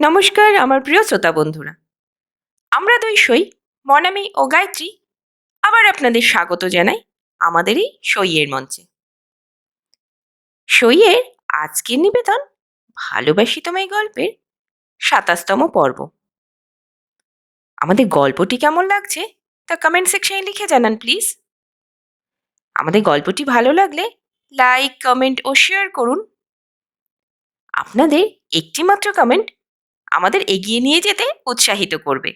নমস্কার, আমার প্রিয় শ্রোতা বন্ধুরা। আমরা দুই সই, মনামি ও গায়ত্রী, আবার আপনাদের স্বাগত জানাই আমাদের এই সইয়ের মঞ্চে। সইয়ের আজকের নিবেদন ভালোবাসি তোমায় গল্পের সাতাশতম পর্ব। আমাদের গল্পটি কেমন লাগছে তা কমেন্ট সেকশনে লিখে জানান প্লিজ আমাদের গল্পটি ভালো লাগলে লাইক কমেন্ট ও শেয়ার করুন। আপনাদের একটিমাত্র কমেন্ট আমাদের এগিয়ে নিয়ে যেতে উৎসাহিত করবে।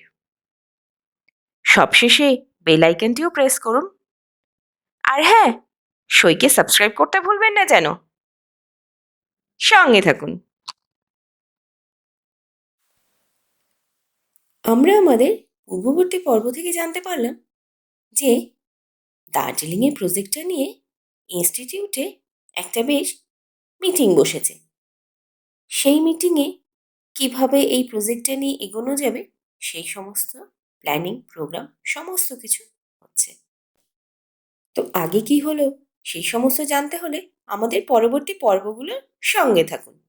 সবশেষে বেল আইকনটিও প্রেস করুন। আর হ্যাঁ সইকে সাবস্ক্রাইব করতে ভুলবেন না যেন। সঙ্গে থাকুন। আমরা আমাদের পূর্ববর্তী পর্ব থেকে জানতে পারলাম যে দার্জিলিংয়ের প্রজেক্টটা নিয়ে ইনস্টিটিউটে একটা বেশ মিটিং বসেছে। সেই মিটিংয়ে কীভাবে এই প্রজেক্টটা নিয়ে এগোনো যাবে? সেই সমস্ত প্ল্যানিং প্রোগ্রাম সমস্ত কিছু হচ্ছে। তো আগে কি হলো? সেই সমস্ত জানতে হলে আমাদের পরবর্তী পর্বগুলোর সঙ্গে থাকুন।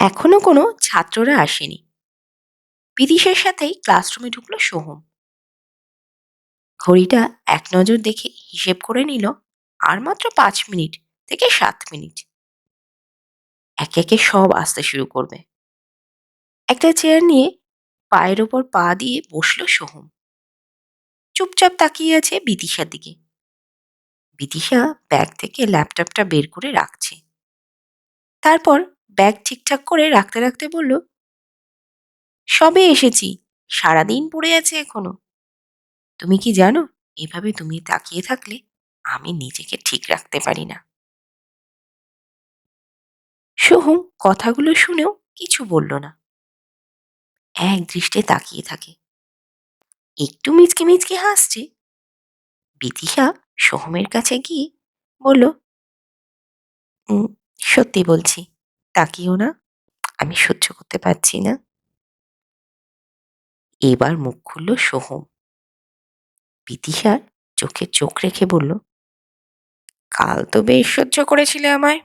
এখনও কোনো ছাত্ররা আসেনি। বিদিশের সাথেই ক্লাসরুমে ঢুকলো সোহম। ঘড়িটা এক নজর দেখে হিসেব করে নিল, আর মাত্র পাঁচ মিনিট থেকে সাত মিনিট। একে একে সব আসতে শুরু করবে। একটা চেয়ার নিয়ে পায়ের ওপর পা দিয়ে বসল সোহম। চুপচাপ তাকিয়ে আছে বিদিশার দিকে। বিদিশা ব্যাগ থেকে ল্যাপটপটা বের করে রাখছে। তারপর ব্যাগ ঠিকঠাক করে রাখতে রাখতে বলল, সবে এসেছি, সারাদিন পড়ে আছে এখনও। তুমি কি জানো, এভাবে তুমি তাকিয়ে থাকলে আমি নিজেকে ঠিক রাখতে পারি না। সোহম কথাগুলো শুনেও কিছু বলল না। এক দৃষ্টে তাকিয়ে থাকে। একটু মিচকে মিচকে হাসছে। বিদিশা সোহমের কাছে গিয়ে বলল "উম, সত্যি বলছি তাকিও না। আমি সহ্য করতে পারছি না। এবার মুখ খুলল সোহম। বিদিশার চোখে চোখ রেখে বলল কাল তো বেশ সহ্য করেছিলে আমায়।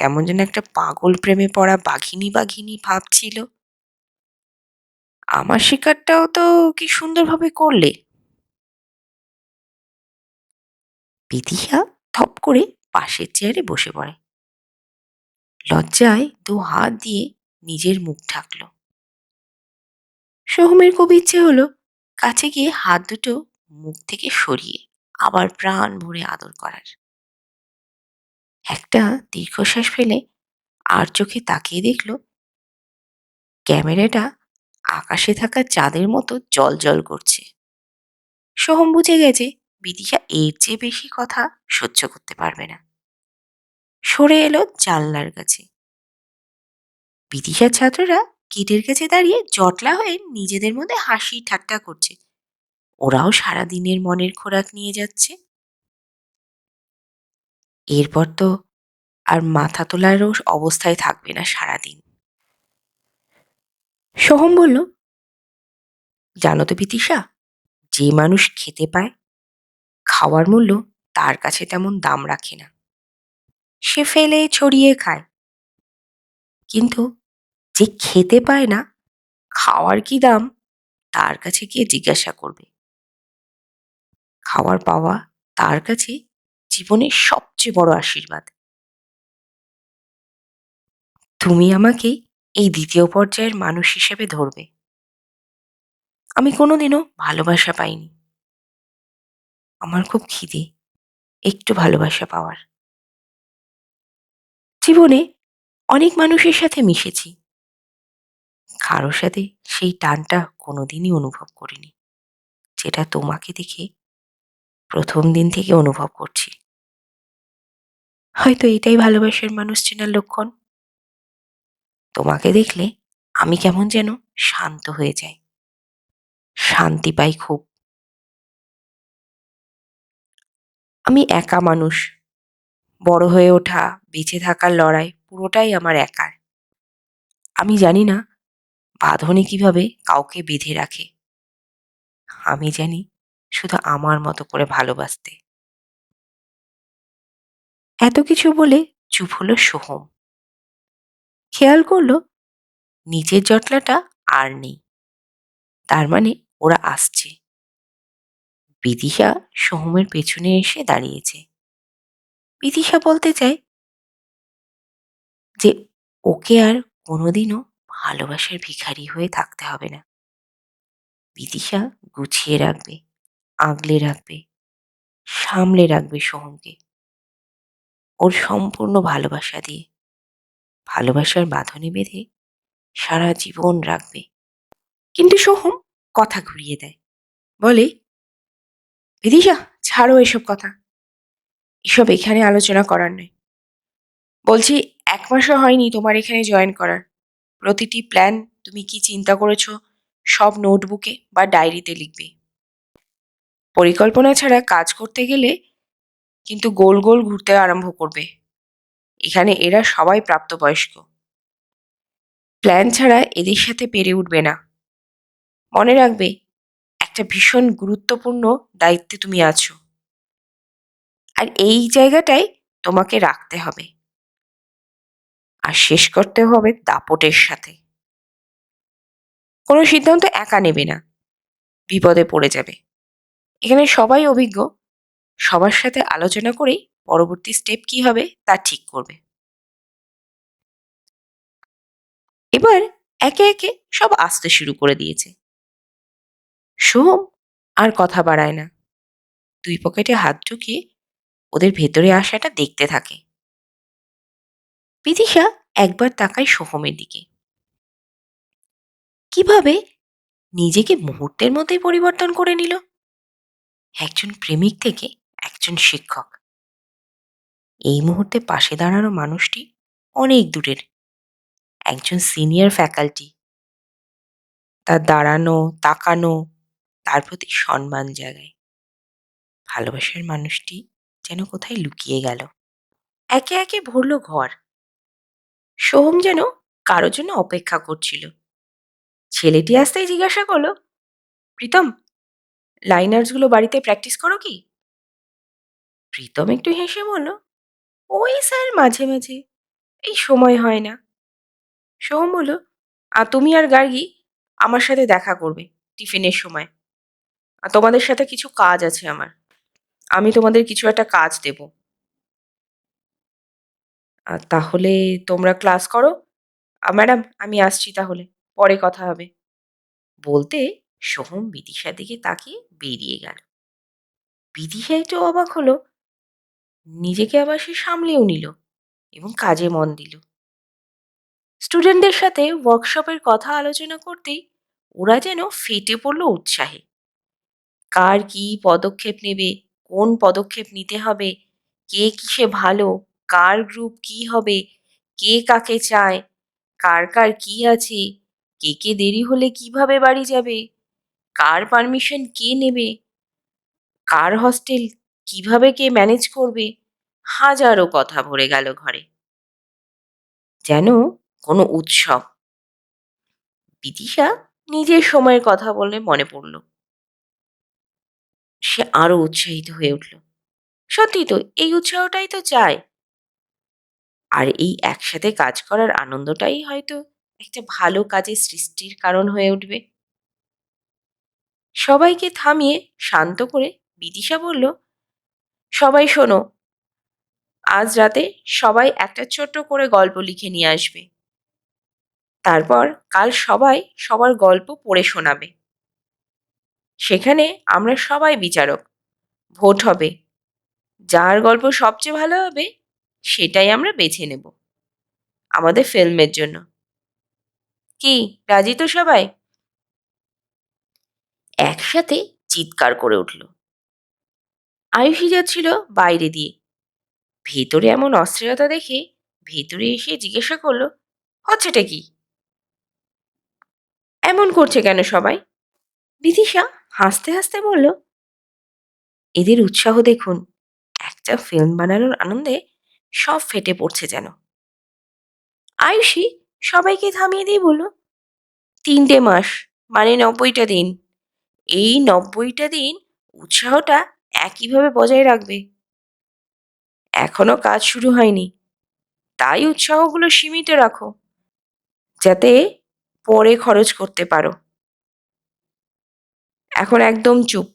কেমন যেন একটা পাগল প্রেমে পড়া বাঘিনী বাঘিনী ভাব ছিল আমার শিকারটাও তো কি সুন্দরভাবে করলে? বিদিশা থপ করে পাশের চেয়ারে বসে পড়ে। লজ্জায় দু হাত দিয়ে নিজের মুখ ঢাকলো। সোহমের খুব ইচ্ছে হলো কাছে গিয়ে হাত দুটো মুখ থেকে সরিয়ে আবার প্রাণ ভরে আদর করার। একটা দীর্ঘশ্বাস ফেলে আর চোখে তাকিয়ে দেখল, ক্যামেরাটা আকাশে থাকা চাঁদের মতো জল জল করছে। সোহম বুঝে গেছে বিদিশা এর চেয়ে বেশি কথা সহ্য করতে পারবে না। সরে এলো জানলার কাছে। বিদিশার ছাত্ররা গেটের কাছে দাঁড়িয়ে জটলা হয়ে নিজেদের মধ্যে হাসি ঠাট্টা করছে। ওরাও সারাদিনের মনের খোরাক নিয়ে যাচ্ছে। এরপর তো আর মাথা তোলারও অবস্থায় থাকবে না সারাদিন। সোহম বলল, জানো তো বিদিশা যে মানুষ খেতে পায়, খাওয়ার মূল্য তার কাছে তেমন দাম রাখে না। সে ফেলে, ছড়িয়ে খায়। কিন্তু যে খেতে পায় না, খাওয়ার কি দাম তার কাছে গিয়ে জিজ্ঞাসা করবে। খাওয়ার পাওয়া তার কাছে জীবনের সবচেয়ে বড় আশীর্বাদ। তুমি আমাকে এই দ্বিতীয় পর্যায়ের মানুষ হিসেবে ধরবে। আমি কোনোদিনও ভালোবাসা পাইনি। আমার খুব খিদে, একটু ভালোবাসা পাওয়ার। জীবনে অনেক মানুষের সাথে মিশেছি। কারোর সাথে সেই টানটা কোনোদিনই অনুভব করিনি, যেটা তোমাকে দেখে প্রথম দিন থেকে অনুভব করছি। হয়তো এটাই ভালোবাসার মানুষ চেনার লক্ষণ। তোমাকে দেখলে আমি কেমন যেন শান্ত হয়ে যাই। শান্তি পাই খুব। আমি একা মানুষ। বড় হয়ে ওঠা, বেঁচে থাকার লড়াই পুরোটাই আমার একার। আমি জানি না বাঁধনে কীভাবে কাউকে বেঁধে রাখে। আমি জানি শুধু আমার মতো করে ভালোবাসতে। এত কিছু বলে চুপ হলো সোহম। খেয়াল করল নিচের জটলাটা আর নেই। তার মানে ওরা আসছে। বিদিশা সোহমের পেছনে এসে দাঁড়িয়েছে। বিদিশা বলতে চায় যে, ওকে আর কোনোদিনও ভালোবাসার ভিখারি হয়ে থাকতে হবে না। বিদিশা গুছিয়ে রাখবে, আগলে রাখবে, সামলে রাখবে সোহমকে। ওর সম্পূর্ণ ভালোবাসা দিয়ে। ভালোবাসার বাঁধনে বেঁধে সারা জীবন রাখবে। কিন্তু সোহম কথা ঘুরিয়ে দেয়। বলে বিদিশা ছাড়ো এসব কথা। এসব এখানে আলোচনা করার নয়। বলছি, এক মাসও হয়নি তোমার এখানে জয়েন করার। প্রতিটি প্ল্যান তুমি কি চিন্তা করেছ সব নোটবুকে বা ডায়েরিতে লিখবে। পরিকল্পনা ছাড়া কাজ করতে গেলে কিন্তু গোল গোল ঘুরতে আরম্ভ করবে। এখানে এরা সবাই প্রাপ্তবয়স্ক। প্ল্যান ছাড়া এদের সাথে পেরে উঠবে না। মনে রাখবে, একটা ভীষণ গুরুত্বপূর্ণ দায়িত্বে তুমি আছো। আর এই জায়গাটাই তোমাকে রাখতে হবে। আর শেষ করতে হবে দাপটের সাথে। কোনো সিদ্ধান্ত একা নেবে না। বিপদে পড়ে যাবে। এখানে সবাই অভিজ্ঞ। সবার সাথে আলোচনা করেই পরবর্তী স্টেপ কি হবে তা ঠিক করবে। এবার একে একে সব আসতে শুরু করে দিয়েছে। সোহম আর কথা বাড়ায় না। দুই পকেটে হাত ঢুকিয়ে ওদের ভেতরে আসাটা দেখতে থাকে। বিদিশা একবার তাকায় সোহমের দিকে। কীভাবে নিজেকে মুহূর্তের মধ্যেই পরিবর্তন করে নিল? একজন প্রেমিক থেকে একজন শিক্ষক। এই মুহূর্তে পাশে দাঁড়ানো মানুষটি অনেক দূরের। একজন সিনিয়র ফ্যাকাল্টি। তার দাঁড়ানো, তাকানো, তার প্রতি সম্মান জাগায়। ভালোবাসার মানুষটি যেন কোথায় লুকিয়ে গেল। একে একে ভরল ঘর। সোহম যেন কারও জন্য অপেক্ষা করছিল। ছেলেটি আসতেই জিজ্ঞাসা করল, প্রীতম লাইনার্সগুলো বাড়িতে প্র্যাকটিস করো কি? প্রীতম একটু হেসে বলল, ওই স্যার মাঝে মাঝে, এই সময় হয় না। সোহম বলল, আর তুমি আর গার্গি আমার সাথে দেখা করবে টিফিনের সময়। আর তোমাদের সাথে কিছু কাজ আছে আমার। আমি তোমাদের কিছু একটা কাজ দেব। আর তাহলে তোমরা ক্লাস করো। ম্যাডাম, আমি আসছি তাহলে। পরে কথা হবে। বলতে সোহম বিদিশার দিকে তাকিয়ে বেরিয়ে গেল। বিদিশা একটু অবাক হলো নিজেকে আবার সে সামলেও নিল এবং কাজে মন দিল। স্টুডেন্টদের সাথে ওয়ার্কশপের কথা আলোচনা করতেই ওরা যেন ফেটে পড়ল উৎসাহে। কার কি পদক্ষেপ নেবে, কোন পদক্ষেপ নিতে হবে, কে কিসে ভালো, কার গ্রুপ কি হবে, কে কাকে চায়, কার কার কি আছে, কে কে দেরি হলে কীভাবে বাড়ি যাবে, কার পারমিশন কে নেবে, কার হস্টেল কীভাবে কে ম্যানেজ করবে? হাজারো কথা ভরে গেল ঘরে। যেন কোনো উৎসব। বিদিশা নিজের সময়ের কথা বলে মনে পড়ল। সে আরও উৎসাহিত হয়ে উঠল। সত্যি তো, এই উৎসাহটাই তো চায়। আর এই একসাথে কাজ করার আনন্দটাই হয়তো একটা ভালো কাজের সৃষ্টির কারণ হয়ে উঠবে। সবাইকে থামিয়ে শান্ত করে বিদিশা বলল সবাই শোনো। আজ রাতে সবাই একটা ছোট্ট করে গল্প লিখে নিয়ে আসবে। তারপর কাল সবাই সবার গল্প পড়ে শোনাবে। সেখানে আমরা সবাই বিচারক। ভোট হবে। যার গল্প সবচেয়ে ভালো হবে, সেটাই আমরা বেছে নেব। আমাদের ফিল্মের জন্য। কি, রাজি তো সবাই? একসাথে চিৎকার করে উঠল। আয়ুষি যাচ্ছিল বাইরে দিয়ে। ভেতরে এমন অস্থিরতা দেখে ভেতরে এসে জিজ্ঞাসা করল, হচ্ছেটা কি? এমন করছে কেন সবাই? বিদিশা হাসতে হাসতে বলল, এদের উৎসাহ দেখুন, একটা ফিল্ম বানানোর আনন্দে সব ফেটে পড়ছে যেন। আয়ুষী সবাইকে থামিয়ে দিয়ে বলল, তিনটে মাস মানে নব্বইটা দিন। এই নব্বইটা দিন উৎসাহটা একইভাবে বজায় রাখবে। এখনও কাজ শুরু হয়নি। তাই উৎসাহগুলো সীমিত রাখো, যাতে পরে খরচ করতে পারো। এখন একদম চুপ।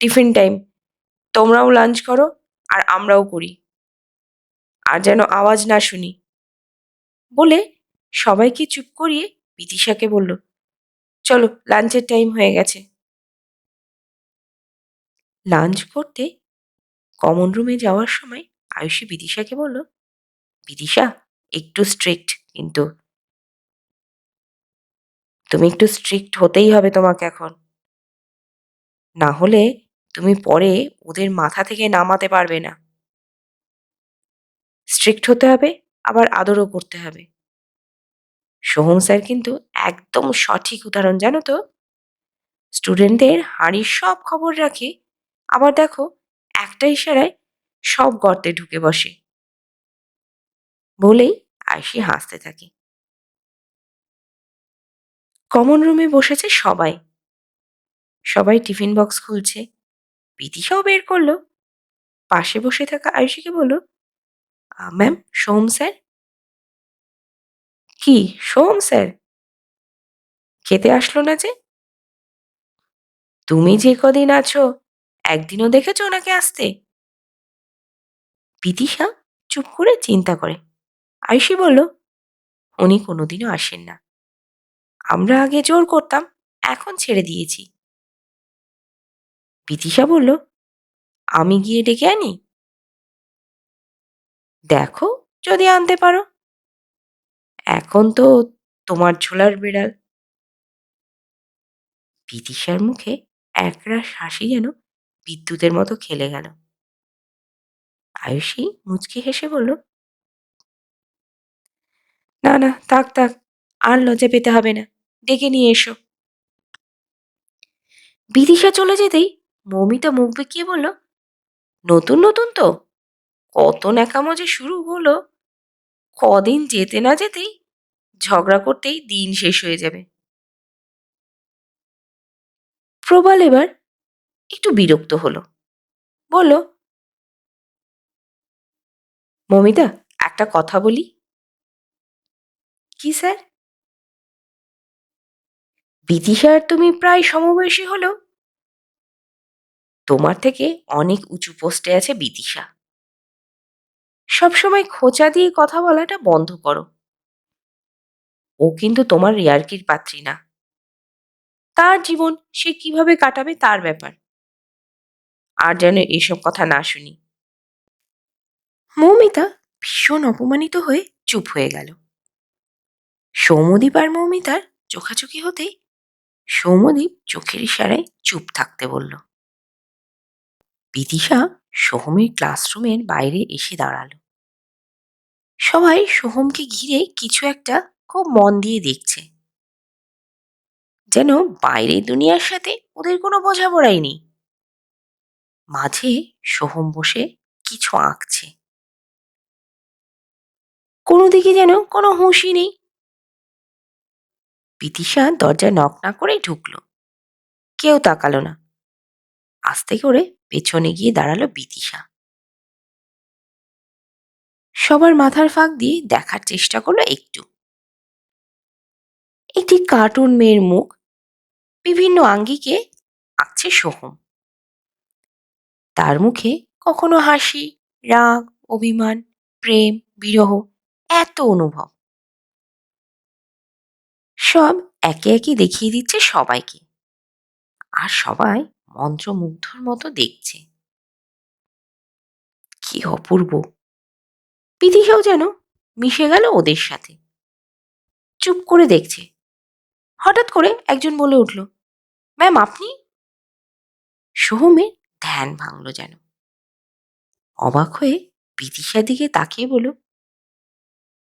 Tiffin time. তোমরাও লাঞ্চ করো আর আমরাও করি। আর যেন আওয়াজ না শুনি। বলে সবাইকে চুপ করিয়ে বিদিশাকে বলল, চলো, লাঞ্চের টাইম হয়ে গেছে। লাঞ্চ করতে কমন রুমে যাওয়ার সময় আয়ুষী বিদিশাকে বলল, বিদিশা, একটু স্ট্রিক্ট কিন্তু। তুমি একটু স্ট্রিক্ট হতেই হবে তোমাকে এখন। না হলে তুমি পরে ওদের মাথা থেকে নামাতে পারবে না। স্ট্রিক্ট হতে হবে, আবার আদরও করতে হবে। সোহম স্যার কিন্তু একদম সঠিক উদাহরণ, জানো তো? স্টুডেন্টদের হাঁড়ির সব খবর রাখে আবার দেখো, একটা ইশারায় সব গর্তে ঢুকে বসে। বলেই আয়সি হাসতে থাকে। কমন রুমে বসেছে সবাই। সবাই টিফিন বক্স খুলছে। বিদিশাও বের করল। পাশে বসে থাকা আয়ুষীকে বলল ম্যাম, সোম স্যার? কি, সোম স্যার? খেতে আসলো না যে? তুমি যে কদিন আছো একদিনও দেখেছ ওনাকে আসতে? বিদিশা চুপ করে চিন্তা করে। আয়ুষী বলল, উনি কোনোদিনও আসেন না। আমরা আগে জোর করতাম, এখন ছেড়ে দিয়েছি। বিদিশা বলল, আমি গিয়ে ডেকে আনি। দেখো, যদি আনতে পারো। এখন তো তোমার ঝোলার বিড়াল। বিদিশার মুখে একরাশ হাসি যেন বিদ্যুতের মতো খেলে গেল। আয়ুষী মুচকি হেসে বলল, না না, থাক থাক, আর লজ্জা পেতে হবে না, ডেকে নিয়ে এসো। বিদিশা চলে যেতেই মৌমিতা মুখ বেঁকিয়ে বলল, নতুন নতুন তো, কত ন্যাকামো যে শুরু হলো, কদিন যেতে না যেতেই ঝগড়া করতেই দিন শেষ হয়ে যাবে। প্রবাল এবার একটু বিরক্ত হলো। বলল, মমিতা, একটা কথা বলি। কি স্যার? বিদিশার তুমি প্রায় সমবয়সী হলো। তোমার থেকে অনেক উঁচু পোস্টে আছে বিদিশা সবসময় খোঁচা দিয়ে কথা বলাটা বন্ধ করো। ও কিন্তু তোমার রিয়ার্কির পাত্রী না। তার জীবন সে কীভাবে কাটাবে তার ব্যাপার। আর যেন এসব কথা না শুনি। মৌমিতা ভীষণ অপমানিত হয়ে চুপ হয়ে গেল। সৌমদীপ আর মৌমিতার চোখাচোখি হতেই সৌমদীপ চোখের ইশারায় চুপ থাকতে বলল বিদিশা সোহমের ক্লাসরুমের বাইরে এসে দাঁড়াল। সবাই সোহমকে ঘিরে কিছু একটা খুব মন দিয়ে দেখছে। যেন বাইরের দুনিয়ার সাথে ওদের কোনো বোঝাপড়াই নেই। মাঝে সোহম বসে কিছু আঁকছে। কোনো দিকে যেন কোনো হুঁশই নেই। বিদিশা দরজা নক না করেই ঢুকলো। কেউ তাকালো না। আস্তে করে পেছনে গিয়ে দাঁড়াল বিদিশা সবার মাথার ফাঁক দিয়ে দেখার চেষ্টা করল একটু। একটি কার্টুন মেয়ের মুখ, বিভিন্ন আঙ্গিকে আঁকছে সোহম। তার মুখে কখনো হাসি, রাগ, অভিমান, প্রেম, বিরহ, এত অনুভব। সব একে একে দেখিয়ে দিচ্ছে সবাইকে। আর সবাই মন্ত্রমুগ্ধর মতো দেখছে। কি অপূর্ব! বিদিশাও যেন মিশে গেল ওদের সাথে। চুপ করে দেখছে। হঠাৎ করে একজন বলে উঠল, ম্যাম, আপনি? সোহমের ধ্যান ভাঙল যেন। অবাক হয়ে বিদিশার দিকে তাকিয়ে বলল,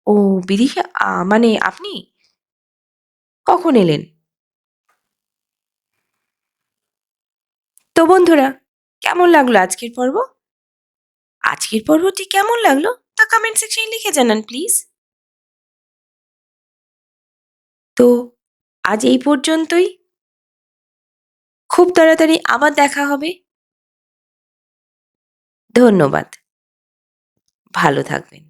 ও বিদিশা মানে আপনি? কখন এলেন? তো বন্ধুরা, কেমন লাগল আজকের পর্ব? আজকের পর্বটি কেমন লাগল তা কমেন্ট সেকশনে লিখে জানান প্লিজ তো আজ এই পর্যন্তই। খুব তাড়াতাড়ি আবার দেখা হবে। ধন্যবাদ। ভালো থাকবেন।